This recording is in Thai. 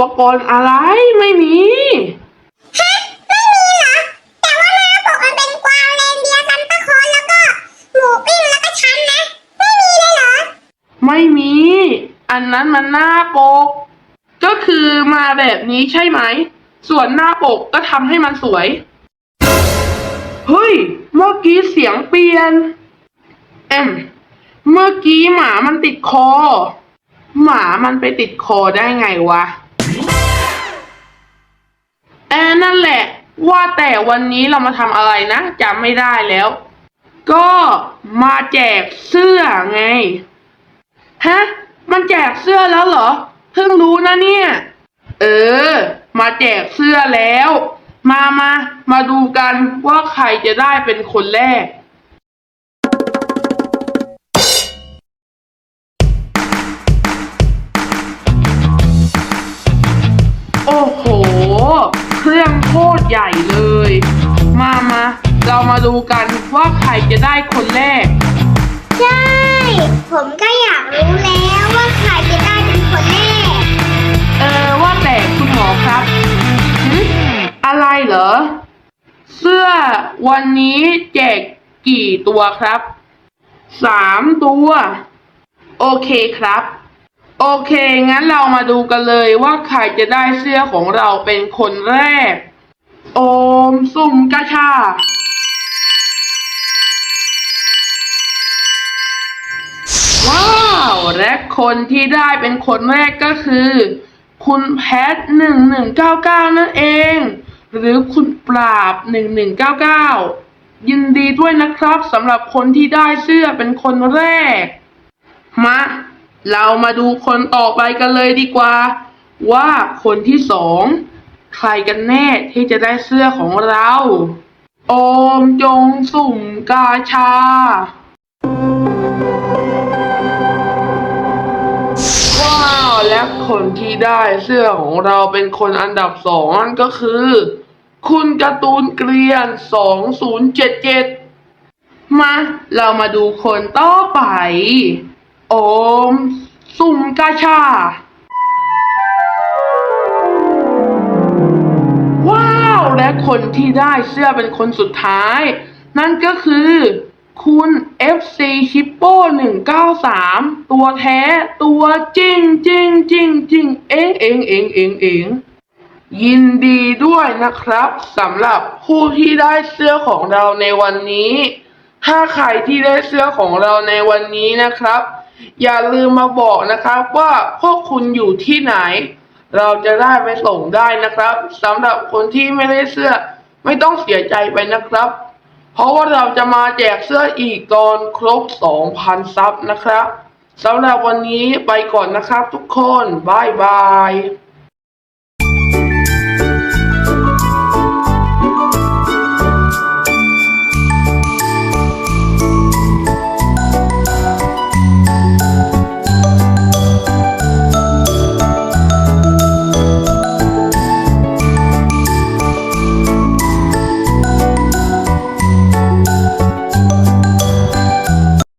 ปกรณ์อะไรไม่มีฮะไม่มีเหรอ แต่ว่ามาบอกมันเป็นกวางเรนเดียร์ซันตาคลอสแล้วก็หมูปิ้งแล้วก็ชั้นนะ ไม่มีเลยเหรอ ไม่มี อันนั้นมันหน้าปก ก็คือมาแบบนี้ใช่ไหม ส่วนหน้าปกก็ทำให้มันสวย เฮ้ย เมื่อกี้เสียงเปลี่ยน เอ็มเมื่อกี้หมามันติดคอ หมามันไปติดคอได้ไงวะ แอนนั่นแหละ ว่าแต่วันนี้เรามาทำอะไรนะจำไม่ได้แล้ว ก็มาแจกเสื้อไง ฮะ มันแจกเสื้อแล้วเหรอ เพิ่งรู้นะเนี่ย เออ มาแจกเสื้อแล้ว มามา มาดูกันว่าใครจะได้เป็นคนแรก โคตรใหญ่เลย มามาเรามาดูกันว่าใครจะได้คนแรก ใช่ ผมก็อยากรู้แล้วว่าใครจะได้เป็นคนแรก เออว่าแต่คุณหมอครับหึอะไรเหรอ เสื้อวันนี้แจกกี่ตัวครับ สามตัว โอเคครับ โอเค งั้นเรามาดูกันเลยว่าใครจะได้เสื้อของเราเป็นคนแรก โอมสุ่มกระชา ว้าว และคนที่ได้เป็นคนแรกก็คือ คุณแพทหนึ่งหนึ่งเก้าเก้านั่นเอง หรือคุณปราบหนึ่งหนึ่งเก้าเก้ายินดีด้วยนะครับสำหรับคนที่ได้เสื้อเป็นคนแรก มา เรามาดูคนต่อไปกันเลยดีกว่า ว่าคนที่สอง ใครกันแน่ที่จะได้เสื้อของเรา โอมจงสุ่มกาชา ว้าวและคนที่ได้เสื้อของเราเป็นคนอันดับสองนั่นก็คือ คุณการ์ตูนเกลียนสองศูนย์เจ็ดเจ็ดมา เรามาดูคนต่อไป โอมสุ่มกาชา และคนที่ได้เสื้อเป็นคนสุดท้าย นั่นก็คือ คุณ FC c h i p p o 193 ตัวแท้ตัวจริงจริงจริงจริงเองเองเองเองเองยินดีด้วยนะครับสำหรับผู้ที่ได้เสื้อของเราในวันนี้ ถ้าใครที่ได้เสื้อของเราในวันนี้นะครับ อย่าลืมมาบอกนะครับว่าพวกคุณอยู่ที่ไหน เราจะได้ไปส่งได้นะครับสำหรับคนที่ไม่ได้เสื้อไม่ต้องเสียใจไปนะครับ เพราะว่าเราจะมาแจกเสื้ออีกตอนครบ 2,000 ซับนะครับสำหรับวันนี้ไปก่อนนะครับทุกคนบายบาย